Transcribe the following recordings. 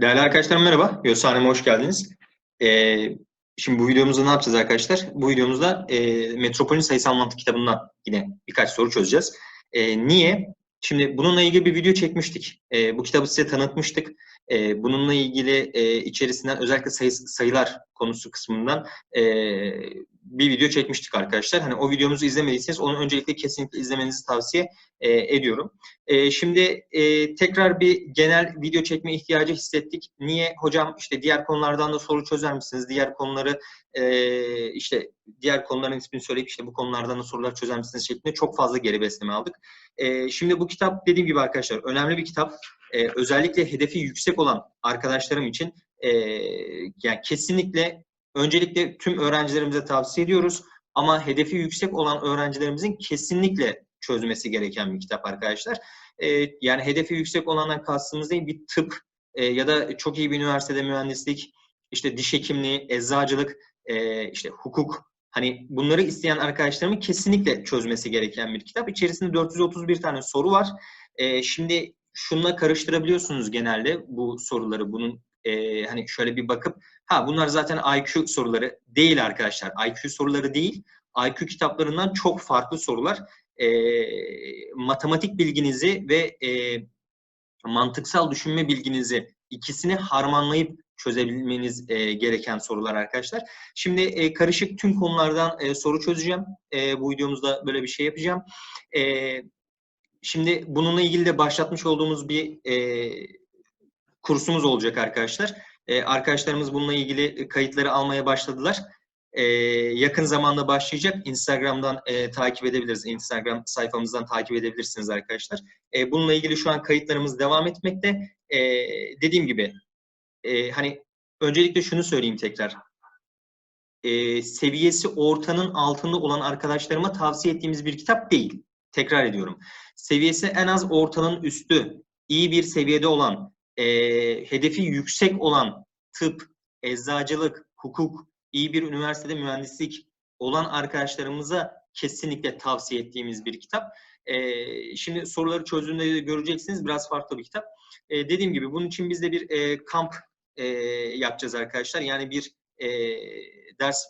Değerli arkadaşlar merhaba. Yosaneme hoş geldiniz. Ee, şimdi bu videomuzda ne yapacağız arkadaşlar? Bu videomuzda e, Metropol'ün sayısal mantık kitabından yine birkaç soru çözeceğiz. E, niye? Şimdi bununla ilgili bir video çekmiştik. E, bu kitabı size tanıtmıştık. E, bununla ilgili e, içerisinden özellikle sayı, sayılar konusu kısmından e, bir video çekmiştik arkadaşlar. Hani o videomuzu izlemediyseniz onu öncelikle kesinlikle izlemenizi tavsiye e, ediyorum. E, şimdi e, tekrar bir genel video çekme ihtiyacı hissettik. Niye? Hocam işte diğer konulardan da soru çözer misiniz? Diğer konuları e, işte diğer konuların ismini söyleyip işte bu konulardan da sorular çözer misiniz şeklinde çok fazla geri besleme aldık. E, şimdi bu kitap dediğim gibi arkadaşlar önemli bir kitap. E, özellikle hedefi yüksek olan arkadaşlarım için e, yani kesinlikle öncelikle tüm öğrencilerimize tavsiye ediyoruz. Ama hedefi yüksek olan öğrencilerimizin kesinlikle çözmesi gereken bir kitap arkadaşlar. E, yani hedefi yüksek olandan kastımız değil bir tıp e, ya da çok iyi bir üniversitede mühendislik, işte diş hekimliği, eczacılık, e, işte hukuk hani bunları isteyen arkadaşlarımın kesinlikle çözmesi gereken bir kitap. İçerisinde 431 tane soru var. E, şimdi şunla karıştırabiliyorsunuz genelde bu soruları. Bunun e, hani şöyle bir bakıp ha bunlar zaten IQ soruları değil arkadaşlar. IQ soruları değil. IQ kitaplarından çok farklı sorular. E, matematik bilginizi ve e, mantıksal düşünme bilginizi ikisini harmanlayıp çözebilmeniz e, gereken sorular arkadaşlar. Şimdi e, karışık tüm konulardan e, soru çözeceğim. E, bu videomuzda böyle bir şey yapacağım. E, şimdi bununla ilgili de başlatmış olduğumuz bir e, kursumuz olacak arkadaşlar. E, arkadaşlarımız bununla ilgili kayıtları almaya başladılar. E, yakın zamanda başlayacak. Instagram'dan e, takip edebiliriz. Instagram sayfamızdan takip edebilirsiniz arkadaşlar. E, bununla ilgili şu an kayıtlarımız devam etmekte. E, dediğim gibi e, hani öncelikle şunu söyleyeyim tekrar. E, seviyesi ortanın altında olan arkadaşlarıma tavsiye ettiğimiz bir kitap değil. Tekrar ediyorum. Seviyesi en az ortanın üstü, iyi bir seviyede olan, e, hedefi yüksek olan tıp, eczacılık, hukuk, iyi bir üniversitede mühendislik olan arkadaşlarımıza kesinlikle tavsiye ettiğimiz bir kitap. E, şimdi soruları çözdüğünde de göreceksiniz biraz farklı bir kitap. E, dediğim gibi bunun için biz de bir e, kamp e, yapacağız arkadaşlar. Yani bir e, ders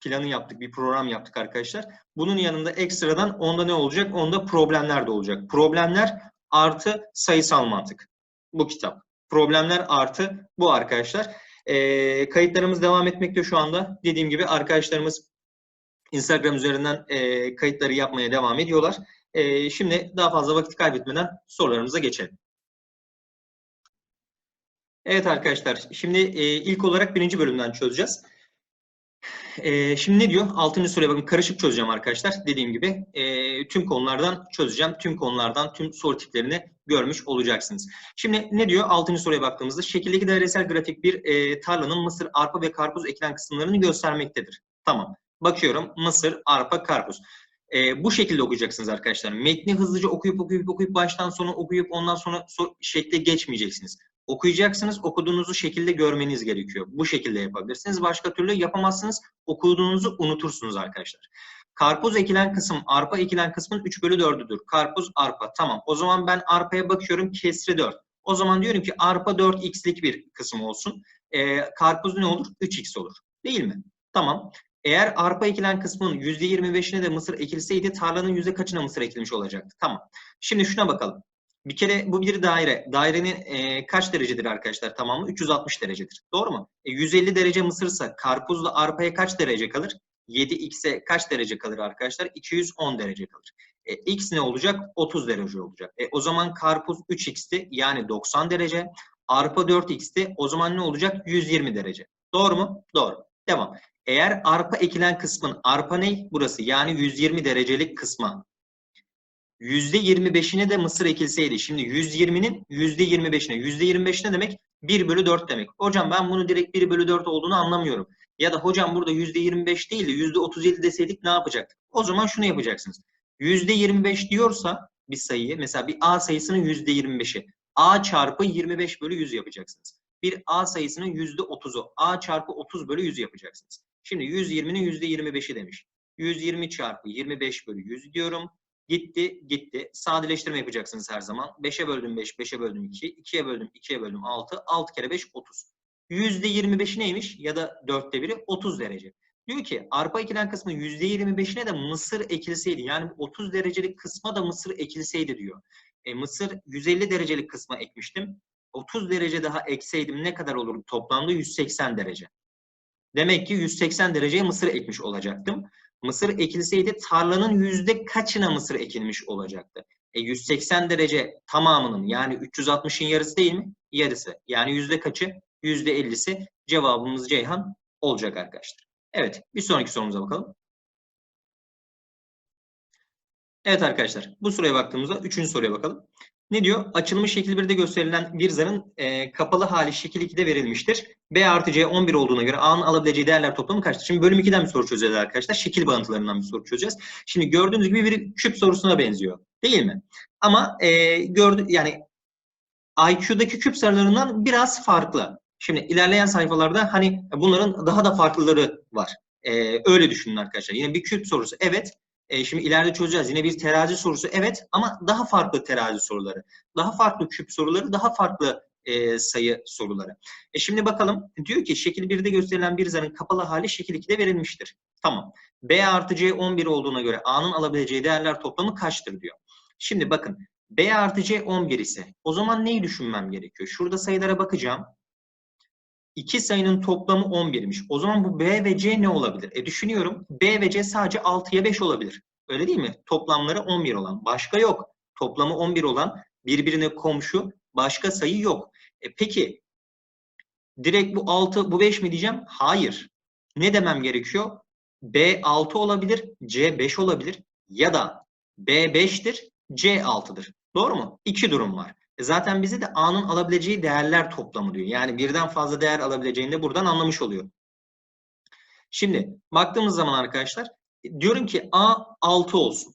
planı yaptık, bir program yaptık arkadaşlar. Bunun yanında ekstradan onda ne olacak? Onda problemler de olacak. Problemler artı sayısal mantık. Bu kitap. Problemler artı bu arkadaşlar. E, kayıtlarımız devam etmekte şu anda. Dediğim gibi arkadaşlarımız Instagram üzerinden e, kayıtları yapmaya devam ediyorlar. E, şimdi daha fazla vakit kaybetmeden sorularımıza geçelim. Evet arkadaşlar, şimdi e, ilk olarak birinci bölümden çözeceğiz. E, şimdi ne diyor? Altıncı soruya bakın karışık çözeceğim arkadaşlar. Dediğim gibi e, tüm konulardan çözeceğim. Tüm konulardan tüm soru tiplerini görmüş olacaksınız. Şimdi ne diyor? Altıncı soruya baktığımızda şekildeki dairesel grafik bir e, tarlanın mısır, arpa ve karpuz ekilen kısımlarını göstermektedir. Tamam. Bakıyorum mısır, arpa, karpuz. E, bu şekilde okuyacaksınız arkadaşlar. Metni hızlıca okuyup okuyup okuyup baştan sona okuyup ondan sonra so şekle geçmeyeceksiniz. Okuyacaksınız, okuduğunuzu şekilde görmeniz gerekiyor. Bu şekilde yapabilirsiniz. Başka türlü yapamazsınız. Okuduğunuzu unutursunuz arkadaşlar. Karpuz ekilen kısım, arpa ekilen kısmın 3 bölü 4'üdür. Karpuz, arpa. Tamam. O zaman ben arpaya bakıyorum kesri 4. O zaman diyorum ki arpa 4x'lik bir kısım olsun. Ee, karpuz ne olur? 3x olur. Değil mi? Tamam. Eğer arpa ekilen kısmın %25'ine de mısır ekilseydi tarlanın yüzde kaçına mısır ekilmiş olacaktı? Tamam. Şimdi şuna bakalım. Bir kere bu bir daire. Dairenin e, kaç derecedir arkadaşlar tamamı? 360 derecedir. Doğru mu? E, 150 derece mısırsa karpuzla arpaya kaç derece kalır? 7x'e kaç derece kalır arkadaşlar? 210 derece kalır. E, x ne olacak? 30 derece olacak. E, o zaman karpuz 3x'ti yani 90 derece. Arpa 4x'ti o zaman ne olacak? 120 derece. Doğru mu? Doğru. Devam. Eğer arpa ekilen kısmın arpa ne? Burası yani 120 derecelik kısma %25'ine de mısır ekilseydi. Şimdi 120'nin %25'ine. %25 ne demek? 1 bölü 4 demek. Hocam ben bunu direkt 1 bölü 4 olduğunu anlamıyorum. Ya da hocam burada %25 değil de %37 deseydik ne yapacaktık? O zaman şunu yapacaksınız. %25 diyorsa bir sayıyı mesela bir A sayısının %25'i A çarpı 25 bölü 100 yapacaksınız. Bir A sayısının %30'u A çarpı 30 bölü 100 yapacaksınız. Şimdi 120'nin %25'i demiş. 120 çarpı 25 bölü 100 diyorum. Gitti, gitti. Sadeleştirme yapacaksınız her zaman. 5'e böldüm 5, 5'e böldüm 2, 2'ye böldüm 2'ye böldüm 6. 6 kere 5, 30. %25'i neymiş? Ya da 4'te biri 30 derece. Diyor ki arpa ekilen kısmı %25'ine de mısır ekilseydi. Yani 30 derecelik kısma da mısır ekilseydi diyor. E, mısır 150 derecelik kısma ekmiştim. 30 derece daha ekseydim ne kadar olurdu? Toplamda 180 derece. Demek ki 180 dereceye mısır ekmiş olacaktım. Mısır ekilseydi tarlanın yüzde kaçına mısır ekilmiş olacaktı? E 180 derece tamamının yani 360'ın yarısı değil mi? Yarısı. Yani yüzde kaçı? Yüzde 50'si cevabımız Ceyhan olacak arkadaşlar. Evet bir sonraki sorumuza bakalım. Evet arkadaşlar bu soruya baktığımızda üçüncü soruya bakalım. Ne diyor? Açılmış şekil 1'de gösterilen bir zarın e, kapalı hali şekil 2'de verilmiştir. B artı C 11 olduğuna göre A'nın alabileceği değerler toplamı kaçtır? Şimdi bölüm 2'den bir soru çözeceğiz arkadaşlar. Şekil bağıntılarından bir soru çözeceğiz. Şimdi gördüğünüz gibi bir küp sorusuna benziyor. Değil mi? Ama e, gördü yani IQ'daki küp sayılarından biraz farklı. Şimdi ilerleyen sayfalarda hani bunların daha da farklıları var. E, öyle düşünün arkadaşlar. Yine bir küp sorusu. Evet. E, şimdi ileride çözeceğiz. Yine bir terazi sorusu. Evet ama daha farklı terazi soruları. Daha farklı küp soruları, daha farklı e, sayı soruları. E şimdi bakalım. Diyor ki şekil 1'de gösterilen bir zarın kapalı hali şekil 2'de verilmiştir. Tamam. B artı C 11 olduğuna göre A'nın alabileceği değerler toplamı kaçtır diyor. Şimdi bakın. B artı C 11 ise o zaman neyi düşünmem gerekiyor? Şurada sayılara bakacağım. İki sayının toplamı 11'miş. O zaman bu B ve C ne olabilir? E düşünüyorum. B ve C sadece 6'ya 5 olabilir. Öyle değil mi? Toplamları 11 olan. Başka yok. Toplamı 11 olan birbirine komşu başka sayı yok. E peki direkt bu 6 bu 5 mi diyeceğim? Hayır. Ne demem gerekiyor? B 6 olabilir, C 5 olabilir ya da B 5'tir, C 6'dır. Doğru mu? İki durum var. E zaten bize de A'nın alabileceği değerler toplamı diyor. Yani birden fazla değer alabileceğini de buradan anlamış oluyor. Şimdi baktığımız zaman arkadaşlar diyorum ki A 6 olsun.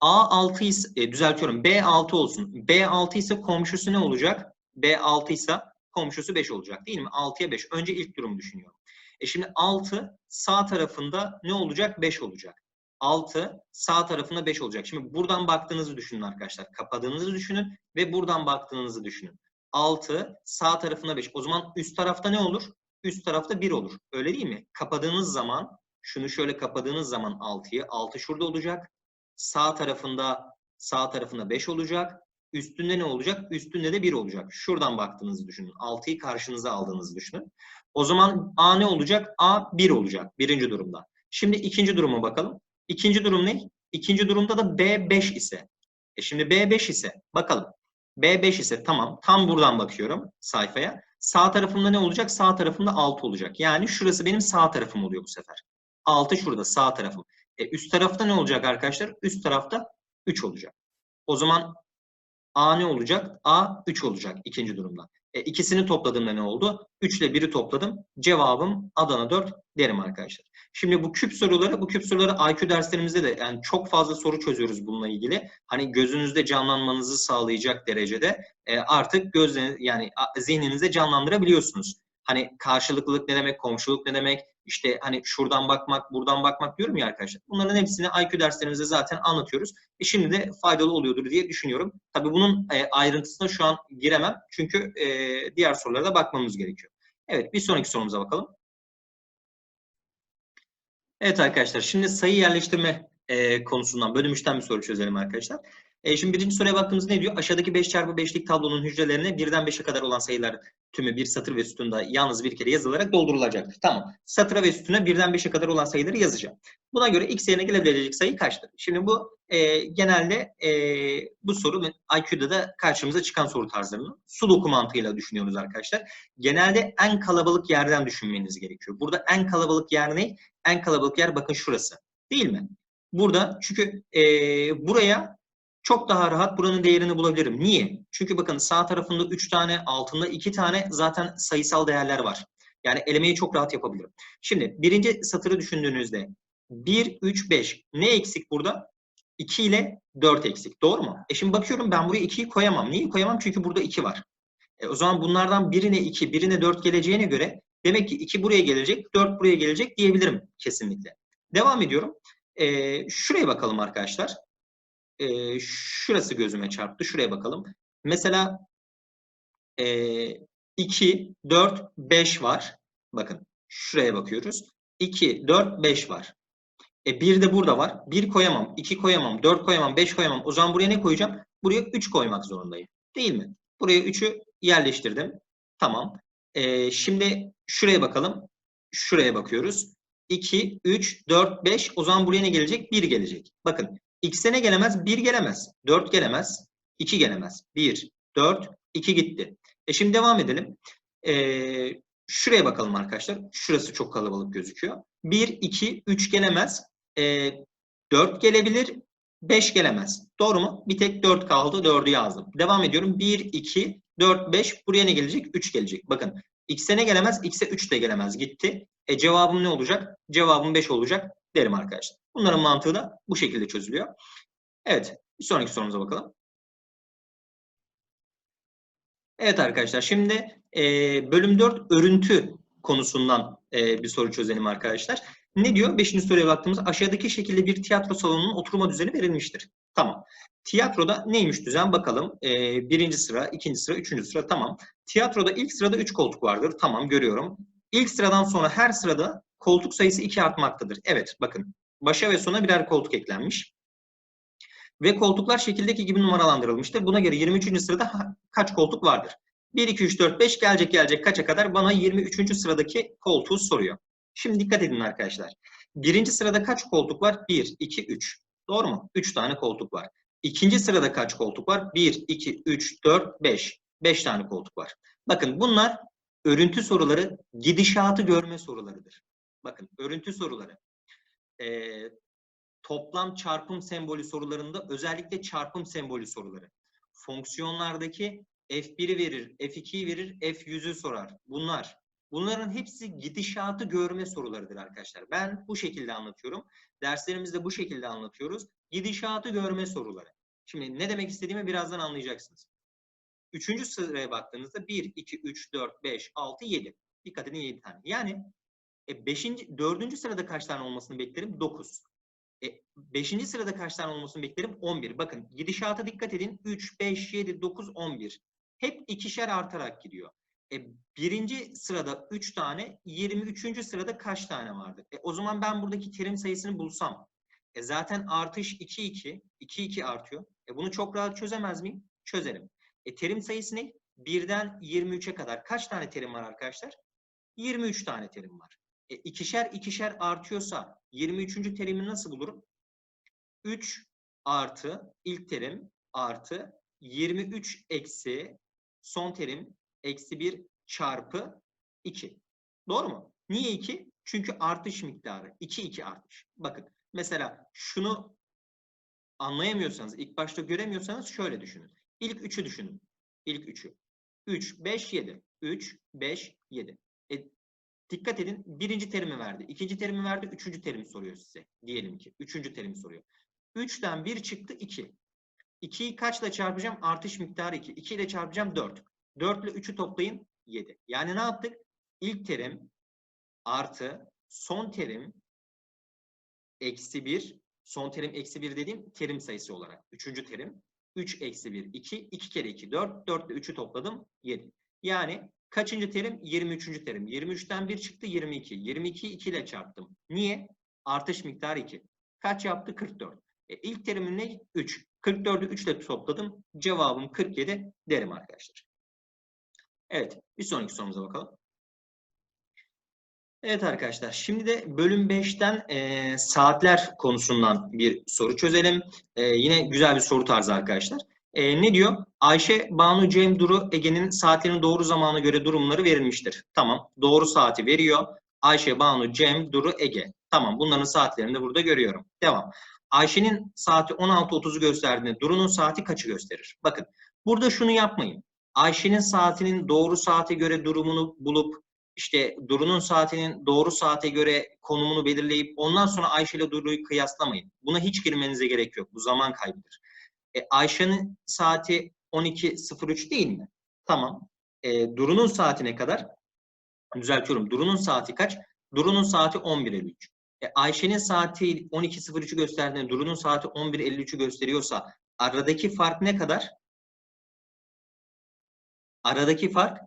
A 6 ise e, düzeltiyorum B 6 olsun. B 6 ise komşusu ne olacak? B 6 ise komşusu 5 olacak değil mi? 6'ya 5. Önce ilk durumu düşünüyorum. E şimdi 6 sağ tarafında ne olacak? 5 olacak. 6 sağ tarafında 5 olacak. Şimdi buradan baktığınızı düşünün arkadaşlar. Kapadığınızı düşünün ve buradan baktığınızı düşünün. 6 sağ tarafında 5. O zaman üst tarafta ne olur? Üst tarafta 1 olur. Öyle değil mi? Kapadığınız zaman şunu şöyle kapadığınız zaman 6'yı 6 şurada olacak. Sağ tarafında sağ tarafında 5 olacak. Üstünde ne olacak? Üstünde de 1 olacak. Şuradan baktığınızı düşünün. 6'yı karşınıza aldığınızı düşünün. O zaman A ne olacak? A 1 olacak birinci durumda. Şimdi ikinci duruma bakalım. İkinci durum ne? İkinci durumda da B5 ise. E şimdi B5 ise bakalım. B5 ise tamam. Tam buradan bakıyorum sayfaya. Sağ tarafımda ne olacak? Sağ tarafımda 6 olacak. Yani şurası benim sağ tarafım oluyor bu sefer. 6 şurada sağ tarafım. E üst tarafta ne olacak arkadaşlar? Üst tarafta 3 olacak. O zaman A ne olacak? A 3 olacak ikinci durumda. E, ikisini topladığımda ne oldu? 3 ile 1'i topladım. Cevabım Adana 4 derim arkadaşlar. Şimdi bu küp soruları, bu küp soruları IQ derslerimizde de yani çok fazla soru çözüyoruz bununla ilgili. Hani gözünüzde canlanmanızı sağlayacak derecede e, artık gözleriniz yani zihninizde canlandırabiliyorsunuz. Hani karşılıklılık ne demek, komşuluk ne demek, işte hani şuradan bakmak, buradan bakmak diyorum ya arkadaşlar. Bunların hepsini IQ derslerimizde zaten anlatıyoruz. E şimdi de faydalı oluyordur diye düşünüyorum. Tabii bunun e, ayrıntısına şu an giremem. Çünkü e, diğer sorulara da bakmamız gerekiyor. Evet bir sonraki sorumuza bakalım. Evet arkadaşlar şimdi sayı yerleştirme e, konusundan bölüm 3'ten bir soru çözelim arkadaşlar. E, şimdi birinci soruya baktığımızda ne diyor? Aşağıdaki 5 çarpı 5'lik tablonun hücrelerine birden 5'e kadar olan sayılar tümü bir satır ve sütunda yalnız bir kere yazılarak doldurulacaktır. Tamam. Satıra ve sütuna birden 5'e kadar olan sayıları yazacağım. Buna göre x yerine gelebilecek sayı kaçtır? Şimdi bu e, genelde e, bu soru IQ'da da karşımıza çıkan soru tarzlarını sudoku mantığıyla düşünüyoruz arkadaşlar. Genelde en kalabalık yerden düşünmeniz gerekiyor. Burada en kalabalık yer ne? En kalabalık yer bakın şurası. Değil mi? Burada çünkü e, buraya çok daha rahat buranın değerini bulabilirim. Niye? Çünkü bakın sağ tarafında 3 tane, altında 2 tane zaten sayısal değerler var. Yani elemeyi çok rahat yapabilirim. Şimdi birinci satırı düşündüğünüzde 1, 3, 5 ne eksik burada? 2 ile 4 eksik. Doğru mu? E şimdi bakıyorum ben buraya 2'yi koyamam. Niye koyamam? Çünkü burada 2 var. E o zaman bunlardan birine 2, birine 4 geleceğine göre demek ki 2 buraya gelecek, 4 buraya gelecek diyebilirim kesinlikle. Devam ediyorum. E, şuraya bakalım arkadaşlar. e, şurası gözüme çarptı. Şuraya bakalım. Mesela e, 2, 4, 5 var. Bakın şuraya bakıyoruz. 2, 4, 5 var. E 1 de burada var. 1 koyamam, 2 koyamam, 4 koyamam, 5 koyamam. O zaman buraya ne koyacağım? Buraya 3 koymak zorundayım. Değil mi? Buraya 3'ü yerleştirdim. Tamam. E, şimdi şuraya bakalım. Şuraya bakıyoruz. 2, 3, 4, 5. O zaman buraya ne gelecek? 1 gelecek. Bakın x'e ne gelemez? 1 gelemez. 4 gelemez. 2 gelemez. 1, 4, 2 gitti. E şimdi devam edelim. Ee, şuraya bakalım arkadaşlar. Şurası çok kalabalık gözüküyor. 1, 2, 3 gelemez. Ee, 4 gelebilir. 5 gelemez. Doğru mu? Bir tek 4 kaldı. 4'ü yazdım. Devam ediyorum. 1, 2, 4, 5. Buraya ne gelecek? 3 gelecek. Bakın x'e ne gelemez? x'e 3 de gelemez. Gitti. E cevabım ne olacak? Cevabım 5 olacak derim arkadaşlar. Bunların mantığı da bu şekilde çözülüyor. Evet. Bir sonraki sorumuza bakalım. Evet arkadaşlar şimdi e, bölüm 4 örüntü konusundan e, bir soru çözelim arkadaşlar. Ne diyor? Beşinci soruya baktığımız aşağıdaki şekilde bir tiyatro salonunun oturma düzeni verilmiştir. Tamam. Tiyatroda neymiş düzen bakalım. E, birinci sıra, ikinci sıra, üçüncü sıra tamam. Tiyatroda ilk sırada üç koltuk vardır. Tamam görüyorum. İlk sıradan sonra her sırada koltuk sayısı iki artmaktadır. Evet bakın başa ve sona birer koltuk eklenmiş. Ve koltuklar şekildeki gibi numaralandırılmıştır. Buna göre 23. sırada kaç koltuk vardır? 1, 2, 3, 4, 5 gelecek gelecek kaça kadar? Bana 23. sıradaki koltuğu soruyor. Şimdi dikkat edin arkadaşlar. Birinci sırada kaç koltuk var? 1, 2, 3. Doğru mu? 3 tane koltuk var. İkinci sırada kaç koltuk var? 1, 2, 3, 4, 5. 5 tane koltuk var. Bakın bunlar örüntü soruları, gidişatı görme sorularıdır. Bakın örüntü soruları. Ee, toplam çarpım sembolü sorularında özellikle çarpım sembolü soruları. Fonksiyonlardaki F1'i verir, F2'yi verir, F100'ü sorar. Bunlar. Bunların hepsi gidişatı görme sorularıdır arkadaşlar. Ben bu şekilde anlatıyorum. Derslerimizde bu şekilde anlatıyoruz. Gidişatı görme soruları. Şimdi ne demek istediğimi birazdan anlayacaksınız. Üçüncü sıraya baktığınızda 1, 2, 3, 4, 5, 6, 7. Dikkat edin 7 tane. Yani e, beşinci, dördüncü sırada kaç tane olmasını beklerim? 9. E, beşinci sırada kaç tane olmasını beklerim? 11. Bakın gidişata dikkat edin. 3, 5, 7, 9, 11. Hep ikişer artarak gidiyor. E, birinci sırada 3 tane, 23. sırada kaç tane vardır? E, o zaman ben buradaki terim sayısını bulsam. E, zaten artış 2, 2. 2, 2 artıyor. E, bunu çok rahat çözemez miyim? Çözerim. E, terim sayısı ne? 1'den 23'e kadar kaç tane terim var arkadaşlar? 23 tane terim var. E, ikişer ikişer artıyorsa 23. terimi nasıl bulurum? 3 artı ilk terim artı 23 eksi son terim eksi 1 çarpı 2. Doğru mu? Niye 2? Çünkü artış miktarı. 2 2 artış. Bakın mesela şunu anlayamıyorsanız, ilk başta göremiyorsanız şöyle düşünün. İlk 3'ü düşünün. İlk 3'ü. 3, 5, 7. 3, 5, 7. E, Dikkat edin birinci terimi verdi. ikinci terimi verdi. Üçüncü terimi soruyor size. Diyelim ki. Üçüncü terimi soruyor. Üçten bir çıktı iki. İkiyi kaçla çarpacağım? Artış miktarı iki. İki ile çarpacağım dört. Dört ile üçü toplayın yedi. Yani ne yaptık? İlk terim artı son terim eksi bir. Son terim eksi bir dediğim terim sayısı olarak. Üçüncü terim. Üç eksi bir. iki. iki kere iki dört. Dört ile üçü topladım yedi. Yani Kaçıncı terim? 23. terim. 23'ten 1 çıktı 22. 22'yi 2 ile çarptım. Niye? Artış miktarı 2. Kaç yaptı? 44. E, ilk terimin ne? 3. 44'ü 3 ile topladım. Cevabım 47 derim arkadaşlar. Evet. Bir sonraki sorumuza bakalım. Evet arkadaşlar. Şimdi de bölüm 5'ten e, saatler konusundan bir soru çözelim. E, yine güzel bir soru tarzı arkadaşlar. E, ne diyor? Ayşe, Banu, Cem, Duru, Ege'nin saatlerinin doğru zamana göre durumları verilmiştir. Tamam. Doğru saati veriyor. Ayşe, Banu, Cem, Duru, Ege. Tamam. Bunların saatlerini de burada görüyorum. Devam. Ayşe'nin saati 16.30'u gösterdiğinde Duru'nun saati kaçı gösterir? Bakın. Burada şunu yapmayın. Ayşe'nin saatinin doğru saate göre durumunu bulup işte Duru'nun saatinin doğru saate göre konumunu belirleyip ondan sonra Ayşe ile Duru'yu kıyaslamayın. Buna hiç girmenize gerek yok. Bu zaman kaybıdır. E, Ayşe'nin saati 12.03 değil mi? Tamam. E, Duru'nun saati ne kadar? Düzeltiyorum. Duru'nun saati kaç? Duru'nun saati 11.53. E, Ayşe'nin saati 12.03'ü gösterdiğinde Duru'nun saati 11.53'ü gösteriyorsa aradaki fark ne kadar? Aradaki fark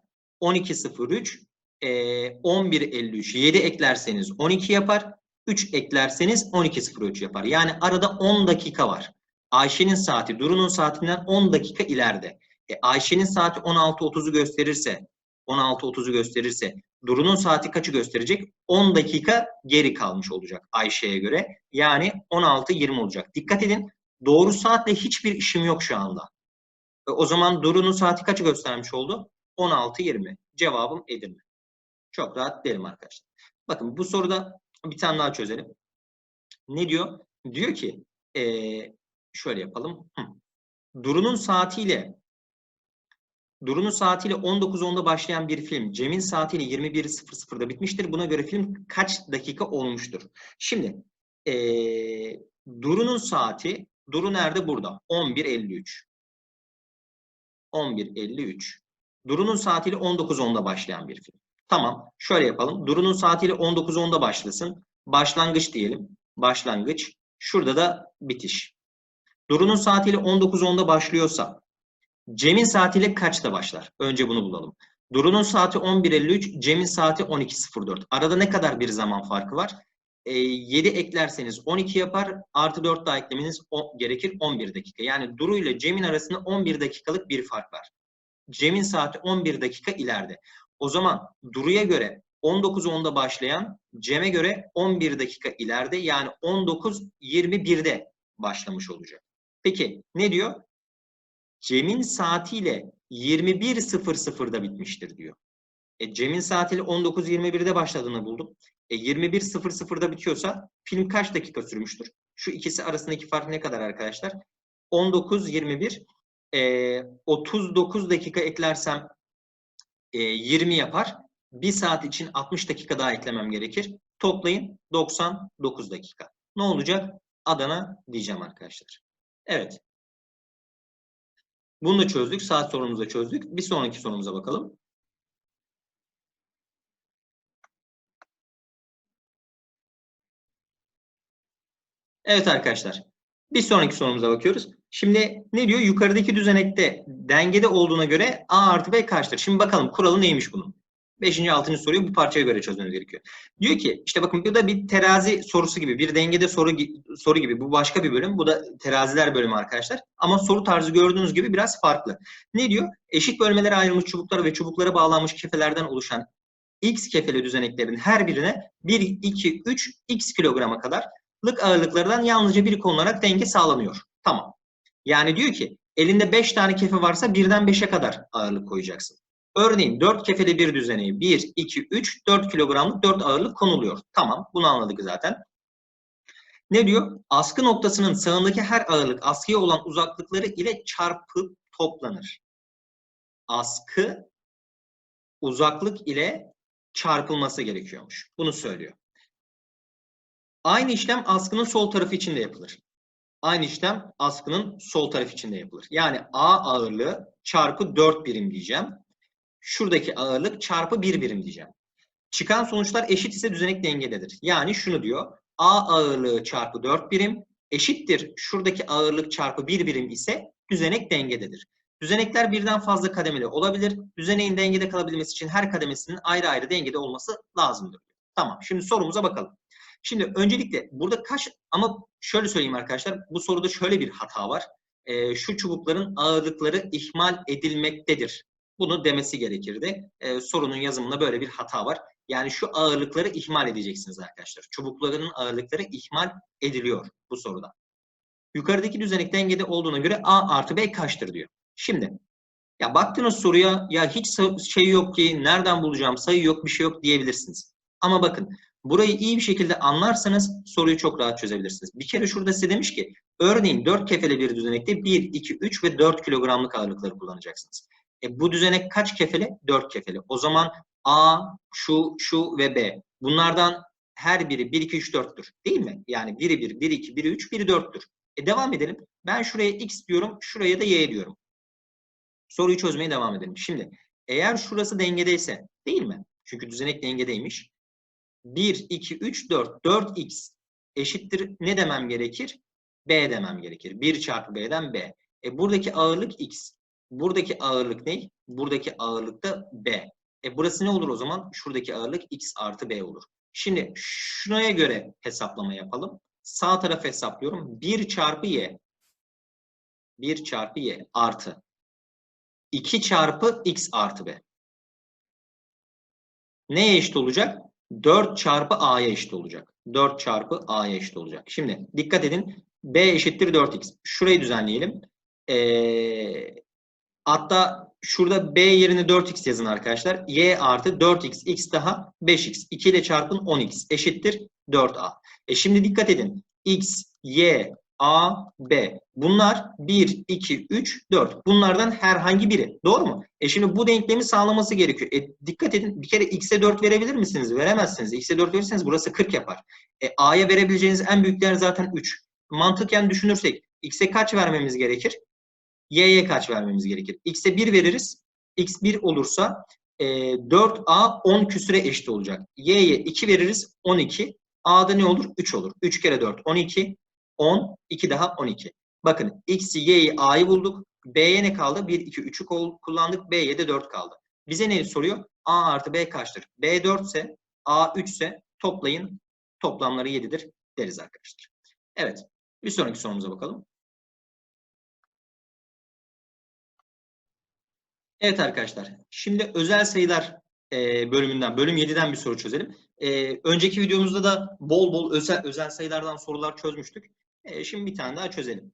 12.03 e, 11.53 7 eklerseniz 12 yapar. 3 eklerseniz 12.03 yapar. Yani arada 10 dakika var. Ayşe'nin saati Duru'nun saatinden 10 dakika ileride. E, Ayşe'nin saati 16.30'u gösterirse 16.30'u gösterirse Duru'nun saati kaçı gösterecek? 10 dakika geri kalmış olacak Ayşe'ye göre. Yani 16.20 olacak. Dikkat edin doğru saatle hiçbir işim yok şu anda. O zaman Duru'nun saati kaçı göstermiş oldu? 16.20. Cevabım Edirne. Çok rahat derim arkadaşlar. Bakın bu soruda bir tane daha çözelim. Ne diyor? Diyor ki ee, şöyle yapalım. Hı. Duru'nun saatiyle Duru'nun saatiyle 19.10'da başlayan bir film Cem'in saatiyle 21.00'da bitmiştir. Buna göre film kaç dakika olmuştur? Şimdi ee, Duru'nun saati Duru nerede? Burada. 11.53. 11.53. Duru'nun saatiyle 19.10'da başlayan bir film. Tamam. Şöyle yapalım. Duru'nun saatiyle 19.10'da başlasın. Başlangıç diyelim. Başlangıç. Şurada da bitiş. Duru'nun saatiyle 19.10'da başlıyorsa Cem'in saatiyle kaçta başlar? Önce bunu bulalım. Duru'nun saati 11.53, Cem'in saati 12.04. Arada ne kadar bir zaman farkı var? E, 7 eklerseniz 12 yapar. Artı 4 daha eklemeniz gerekir 11 dakika. Yani Duru ile Cem'in arasında 11 dakikalık bir fark var. Cem'in saati 11 dakika ileride. O zaman Duru'ya göre 19.10'da başlayan, Cem'e göre 11 dakika ileride yani 19.21'de başlamış olacak. Peki ne diyor? Cem'in saatiyle 21.00'da bitmiştir diyor. E, Cem'in saatiyle 19.21'de başladığını buldum. E, 21.00'da bitiyorsa film kaç dakika sürmüştür? Şu ikisi arasındaki fark ne kadar arkadaşlar? 19.21 e, 39 dakika eklersem e, 20 yapar. Bir saat için 60 dakika daha eklemem gerekir. Toplayın 99 dakika. Ne olacak? Adana diyeceğim arkadaşlar. Evet. Bunu da çözdük. Saat sorumuzu da çözdük. Bir sonraki sorumuza bakalım. Evet arkadaşlar. Bir sonraki sorumuza bakıyoruz. Şimdi ne diyor? Yukarıdaki düzenekte dengede olduğuna göre A artı B kaçtır? Şimdi bakalım kuralı neymiş bunun? Beşinci, altıncı soruyu bu parçaya göre çözmemiz gerekiyor. Diyor ki işte bakın bu da bir terazi sorusu gibi, bir dengede soru soru gibi. Bu başka bir bölüm. Bu da teraziler bölümü arkadaşlar. Ama soru tarzı gördüğünüz gibi biraz farklı. Ne diyor? Eşit bölmelere ayrılmış çubuklar ve çubuklara bağlanmış kefelerden oluşan X kefeli düzeneklerin her birine 1, 2, 3, X kilograma kadar lık ağırlıklardan yalnızca bir konularak denge sağlanıyor. Tamam. Yani diyor ki elinde 5 tane kefe varsa birden 5'e kadar ağırlık koyacaksın. Örneğin 4 kefeli bir düzeneği 1, 2, 3, 4 kilogramlık 4 ağırlık konuluyor. Tamam bunu anladık zaten. Ne diyor? Askı noktasının sağındaki her ağırlık askıya olan uzaklıkları ile çarpıp toplanır. Askı uzaklık ile çarpılması gerekiyormuş. Bunu söylüyor. Aynı işlem askının sol tarafı için de yapılır. Aynı işlem askının sol tarafı için de yapılır. Yani A ağırlığı çarpı 4 birim diyeceğim. Şuradaki ağırlık çarpı 1 birim diyeceğim. Çıkan sonuçlar eşit ise düzenek dengededir. Yani şunu diyor. A ağırlığı çarpı 4 birim eşittir. Şuradaki ağırlık çarpı 1 birim ise düzenek dengededir. Düzenekler birden fazla kademeli olabilir. Düzeneğin dengede kalabilmesi için her kademesinin ayrı ayrı dengede olması lazımdır. Tamam. Şimdi sorumuza bakalım. Şimdi öncelikle burada kaç ama şöyle söyleyeyim arkadaşlar bu soruda şöyle bir hata var. E, şu çubukların ağırlıkları ihmal edilmektedir. Bunu demesi gerekirdi. E, sorunun yazımında böyle bir hata var. Yani şu ağırlıkları ihmal edeceksiniz arkadaşlar. Çubukların ağırlıkları ihmal ediliyor bu soruda. Yukarıdaki düzenek dengede olduğuna göre A artı B kaçtır diyor. Şimdi ya baktınız soruya ya hiç şey yok ki nereden bulacağım sayı yok bir şey yok diyebilirsiniz. Ama bakın Burayı iyi bir şekilde anlarsanız soruyu çok rahat çözebilirsiniz. Bir kere şurada size demiş ki örneğin 4 kefeli bir düzenekte 1, 2, 3 ve 4 kilogramlık ağırlıkları kullanacaksınız. E, bu düzenek kaç kefeli? 4 kefeli. O zaman A, şu, şu ve B. Bunlardan her biri 1, 2, 3, 4'tür. Değil mi? Yani biri 1, biri 2, biri 3, biri 4'tür. E devam edelim. Ben şuraya X diyorum, şuraya da Y diyorum. Soruyu çözmeye devam edelim. Şimdi eğer şurası dengedeyse değil mi? Çünkü düzenek dengedeymiş. 1, 2, 3, 4. 4x eşittir ne demem gerekir? B demem gerekir. 1 çarpı B'den B. E buradaki ağırlık x. Buradaki ağırlık ne? Buradaki ağırlık da B. E burası ne olur o zaman? Şuradaki ağırlık x artı B olur. Şimdi şuraya göre hesaplama yapalım. Sağ tarafı hesaplıyorum. 1 çarpı y. 1 çarpı y artı 2 çarpı x artı b. Neye eşit olacak? 4 çarpı a'ya eşit olacak. 4 çarpı a'ya eşit olacak. Şimdi dikkat edin. b eşittir 4x. Şurayı düzenleyelim. Ee, hatta şurada b yerine 4x yazın arkadaşlar. y artı 4x, x daha 5x. 2 ile çarpın 10x eşittir 4a. E şimdi dikkat edin. x, y, A, B. Bunlar 1, 2, 3, 4. Bunlardan herhangi biri. Doğru mu? E şimdi bu denklemi sağlaması gerekiyor. E dikkat edin bir kere x'e 4 verebilir misiniz? Veremezsiniz. x'e 4 verirseniz burası 40 yapar. E a'ya verebileceğiniz en büyük değer zaten 3. Mantıken düşünürsek x'e kaç vermemiz gerekir? y'ye kaç vermemiz gerekir? x'e 1 veririz. x 1 olursa e, 4a 10 küsüre eşit olacak. y'ye 2 veririz 12. a'da ne olur? 3 olur. 3 kere 4 12. 10, 2 daha 12. Bakın x'i, y'yi, a'yı bulduk. B'ye ne kaldı? 1, 2, 3'ü kullandık. B'ye de 4 kaldı. Bize ne soruyor? A artı B kaçtır? B 4 ise, A 3 ise toplayın. Toplamları 7'dir deriz arkadaşlar. Evet. Bir sonraki sorumuza bakalım. Evet arkadaşlar. Şimdi özel sayılar e, bölümünden, bölüm 7'den bir soru çözelim. E, önceki videomuzda da bol bol özel, özel sayılardan sorular çözmüştük. E, şimdi bir tane daha çözelim.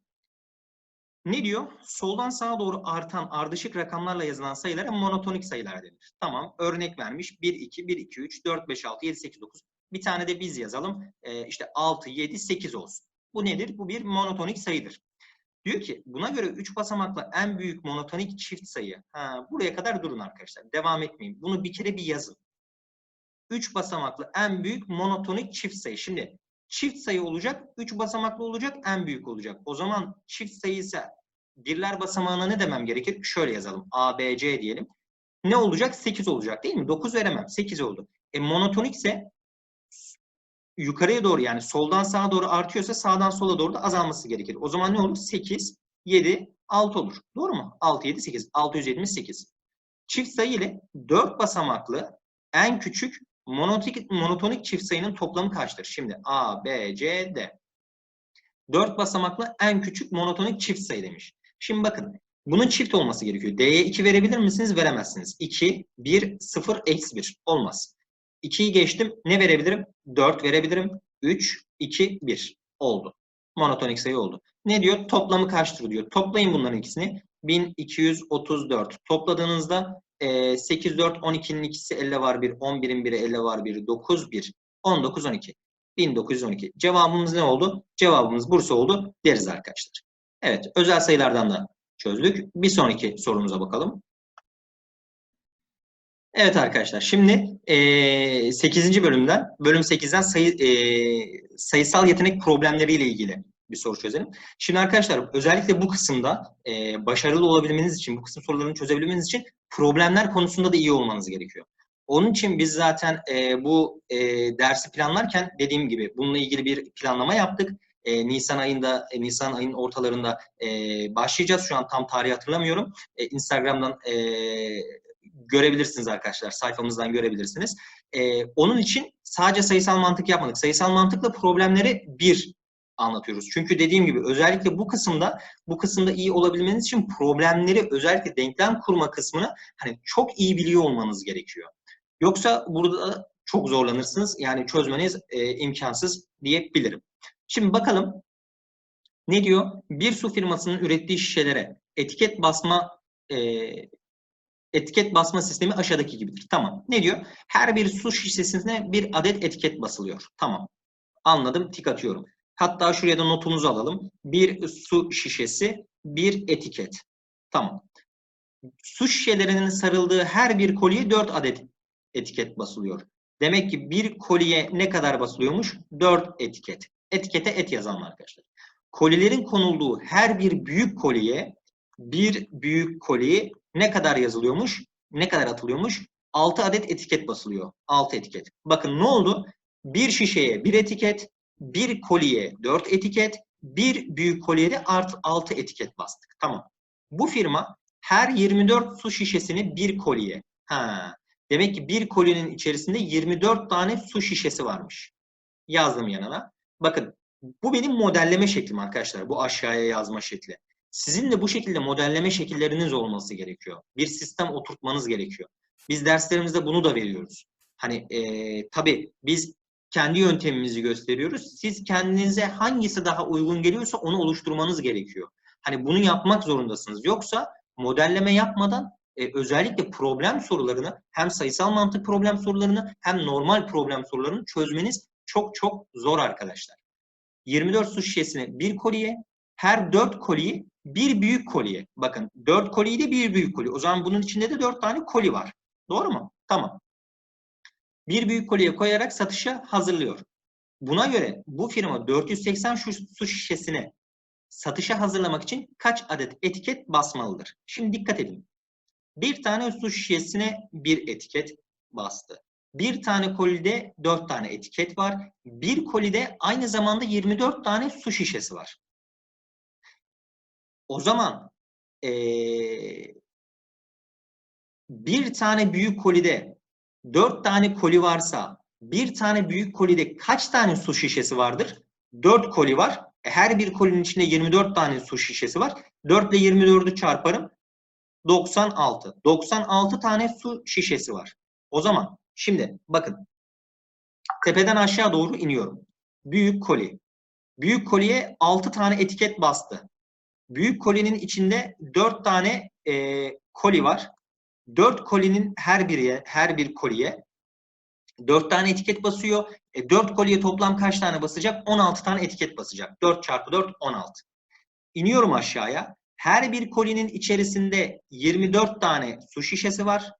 Ne diyor? Soldan sağa doğru artan ardışık rakamlarla yazılan sayılara monotonik sayılar denir. Tamam. Örnek vermiş. 1, 2, 1, 2, 3, 4, 5, 6, 7, 8, 9. Bir tane de biz yazalım. E, işte 6, 7, 8 olsun. Bu nedir? Bu bir monotonik sayıdır. Diyor ki buna göre 3 basamaklı en büyük monotonik çift sayı. Ha, buraya kadar durun arkadaşlar. Devam etmeyin. Bunu bir kere bir yazın. 3 basamaklı en büyük monotonik çift sayı. Şimdi çift sayı olacak, 3 basamaklı olacak, en büyük olacak. O zaman çift sayı ise birler basamağına ne demem gerekir? Şöyle yazalım. A, B, C diyelim. Ne olacak? 8 olacak değil mi? 9 veremem. 8 oldu. E monotonik ise yukarıya doğru yani soldan sağa doğru artıyorsa sağdan sola doğru da azalması gerekir. O zaman ne olur? 8, 7, 6 olur. Doğru mu? 6, 7, 8. 678. Çift sayı ile 4 basamaklı en küçük monotonik, monotonik çift sayının toplamı kaçtır? Şimdi A, B, C, D. 4 basamaklı en küçük monotonik çift sayı demiş. Şimdi bakın bunun çift olması gerekiyor. D'ye 2 verebilir misiniz? Veremezsiniz. 2, 1, 0, eksi 1. Olmaz. 2'yi geçtim. Ne verebilirim? 4 verebilirim. 3, 2, 1. Oldu. Monotonik sayı oldu. Ne diyor? Toplamı kaçtır diyor. Toplayın bunların ikisini. 1234. Topladığınızda e, 8, 4, 12'nin ikisi 50 var 1, 11'in biri 50 var 1, 9, 1, 19, 12. 1912. Cevabımız ne oldu? Cevabımız Bursa oldu deriz arkadaşlar. Evet, özel sayılardan da çözdük. Bir sonraki sorumuza bakalım. Evet arkadaşlar şimdi e, 8. bölümden, bölüm 8'den sayı, e, sayısal yetenek problemleriyle ilgili bir soru çözelim. Şimdi arkadaşlar özellikle bu kısımda e, başarılı olabilmeniz için, bu kısım sorularını çözebilmeniz için problemler konusunda da iyi olmanız gerekiyor. Onun için biz zaten e, bu e, dersi planlarken dediğim gibi bununla ilgili bir planlama yaptık. E, Nisan ayında, e, Nisan ayının ortalarında e, başlayacağız. Şu an tam tarihi hatırlamıyorum. E, Instagram'dan e, görebilirsiniz arkadaşlar. Sayfamızdan görebilirsiniz. Ee, onun için sadece sayısal mantık yapmadık. Sayısal mantıkla problemleri bir anlatıyoruz. Çünkü dediğim gibi özellikle bu kısımda bu kısımda iyi olabilmeniz için problemleri özellikle denklem kurma kısmını hani çok iyi biliyor olmanız gerekiyor. Yoksa burada çok zorlanırsınız. Yani çözmeniz e, imkansız diyebilirim. Şimdi bakalım ne diyor? Bir su firmasının ürettiği şişelere etiket basma e, etiket basma sistemi aşağıdaki gibidir. Tamam. Ne diyor? Her bir su şişesine bir adet etiket basılıyor. Tamam. Anladım. Tik atıyorum. Hatta şuraya da notumuzu alalım. Bir su şişesi, bir etiket. Tamam. Su şişelerinin sarıldığı her bir koliye 4 adet etiket basılıyor. Demek ki bir koliye ne kadar basılıyormuş? 4 etiket. Etikete et yazalım arkadaşlar. Kolilerin konulduğu her bir büyük koliye bir büyük koliye ne kadar yazılıyormuş? Ne kadar atılıyormuş? 6 adet etiket basılıyor. 6 etiket. Bakın ne oldu? bir şişeye bir etiket, bir kolye dört etiket, bir büyük kolyede art altı etiket bastık. Tamam. Bu firma her 24 su şişesini bir kolye. Ha. Demek ki bir kolyenin içerisinde 24 tane su şişesi varmış. Yazdım yanına. Bakın bu benim modelleme şeklim arkadaşlar. Bu aşağıya yazma şekli. Sizin de bu şekilde modelleme şekilleriniz olması gerekiyor. Bir sistem oturtmanız gerekiyor. Biz derslerimizde bunu da veriyoruz. Hani e, tabii biz kendi yöntemimizi gösteriyoruz. Siz kendinize hangisi daha uygun geliyorsa onu oluşturmanız gerekiyor. Hani bunu yapmak zorundasınız. Yoksa modelleme yapmadan e, özellikle problem sorularını hem sayısal mantık problem sorularını hem normal problem sorularını çözmeniz çok çok zor arkadaşlar. 24 su şişesine bir kolye, her 4 koliyi bir büyük kolye. Bakın 4 koliyi de bir büyük kolye. O zaman bunun içinde de 4 tane koli var. Doğru mu? Tamam. Bir büyük kolye koyarak satışa hazırlıyor. Buna göre bu firma 480 su şişesine satışa hazırlamak için kaç adet etiket basmalıdır? Şimdi dikkat edin. Bir tane su şişesine bir etiket bastı. Bir tane kolide 4 tane etiket var. Bir kolide aynı zamanda 24 tane su şişesi var. O zaman ee, bir tane büyük kolide 4 tane koli varsa bir tane büyük kolide kaç tane su şişesi vardır? 4 koli var. E, her bir kolinin içinde 24 tane su şişesi var. 4 ile 24'ü çarparım. 96. 96 tane su şişesi var. O zaman şimdi bakın tepeden aşağı doğru iniyorum. Büyük koli. Büyük koliye 6 tane etiket bastı. Büyük kolinin içinde 4 tane e, koli var. 4 kolinin her biriye, her bir koliye 4 tane etiket basıyor. E, 4 kolye toplam kaç tane basacak? 16 tane etiket basacak. 4 çarpı 4 16. İniyorum aşağıya. Her bir kolinin içerisinde 24 tane su şişesi var.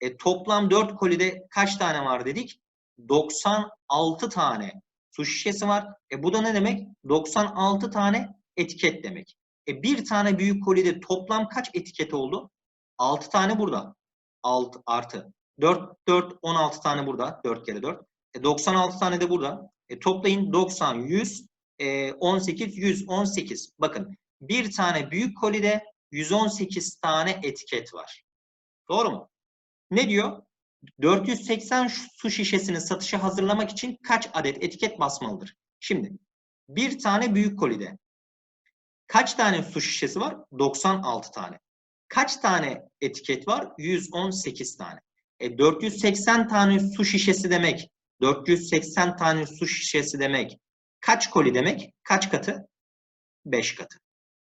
E, toplam 4 kolide kaç tane var dedik? 96 tane su şişesi var. E, bu da ne demek? 96 tane etiket demek. E, bir tane büyük kolide toplam kaç etiket oldu? 6 tane burada. 6 artı. 4, 4, 16 tane burada. 4 kere 4. E, 96 tane de burada. E, toplayın 90, 100, e, 18, 118. Bakın bir tane büyük kolide 118 tane etiket var. Doğru mu? Ne diyor? 480 su şişesini satışa hazırlamak için kaç adet etiket basmalıdır? Şimdi bir tane büyük kolide kaç tane su şişesi var? 96 tane. Kaç tane etiket var? 118 tane. E 480 tane su şişesi demek. 480 tane su şişesi demek. Kaç koli demek? Kaç katı? 5 katı.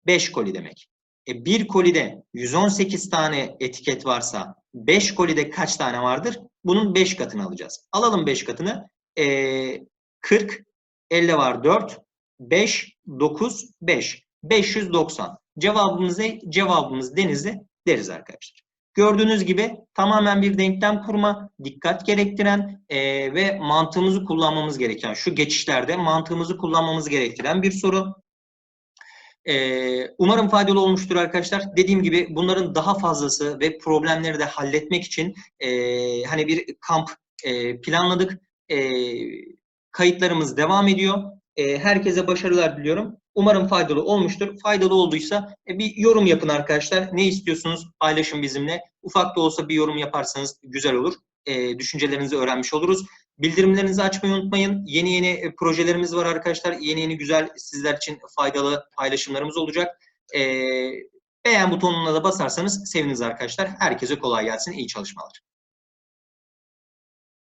5 koli demek. E bir kolide 118 tane etiket varsa 5 kolide kaç tane vardır? Bunun 5 katını alacağız. Alalım 5 katını. E, 40, 50 var 4, 5, 9, 5. 590. Cevabımız ne? Cevabımız Denizli deriz arkadaşlar. Gördüğünüz gibi tamamen bir denklem kurma, dikkat gerektiren e, ve mantığımızı kullanmamız gereken, şu geçişlerde mantığımızı kullanmamız gerektiren bir soru. E, umarım faydalı olmuştur arkadaşlar. Dediğim gibi bunların daha fazlası ve problemleri de halletmek için e, hani bir kamp e, planladık. E, kayıtlarımız devam ediyor. E, herkese başarılar diliyorum. Umarım faydalı olmuştur. Faydalı olduysa e, bir yorum yapın arkadaşlar. Ne istiyorsunuz paylaşın bizimle. Ufak da olsa bir yorum yaparsanız güzel olur. E, düşüncelerinizi öğrenmiş oluruz. Bildirimlerinizi açmayı unutmayın. Yeni yeni e, projelerimiz var arkadaşlar. Yeni yeni güzel sizler için faydalı paylaşımlarımız olacak. E, beğen butonuna da basarsanız seviniriz arkadaşlar. Herkese kolay gelsin. İyi çalışmalar.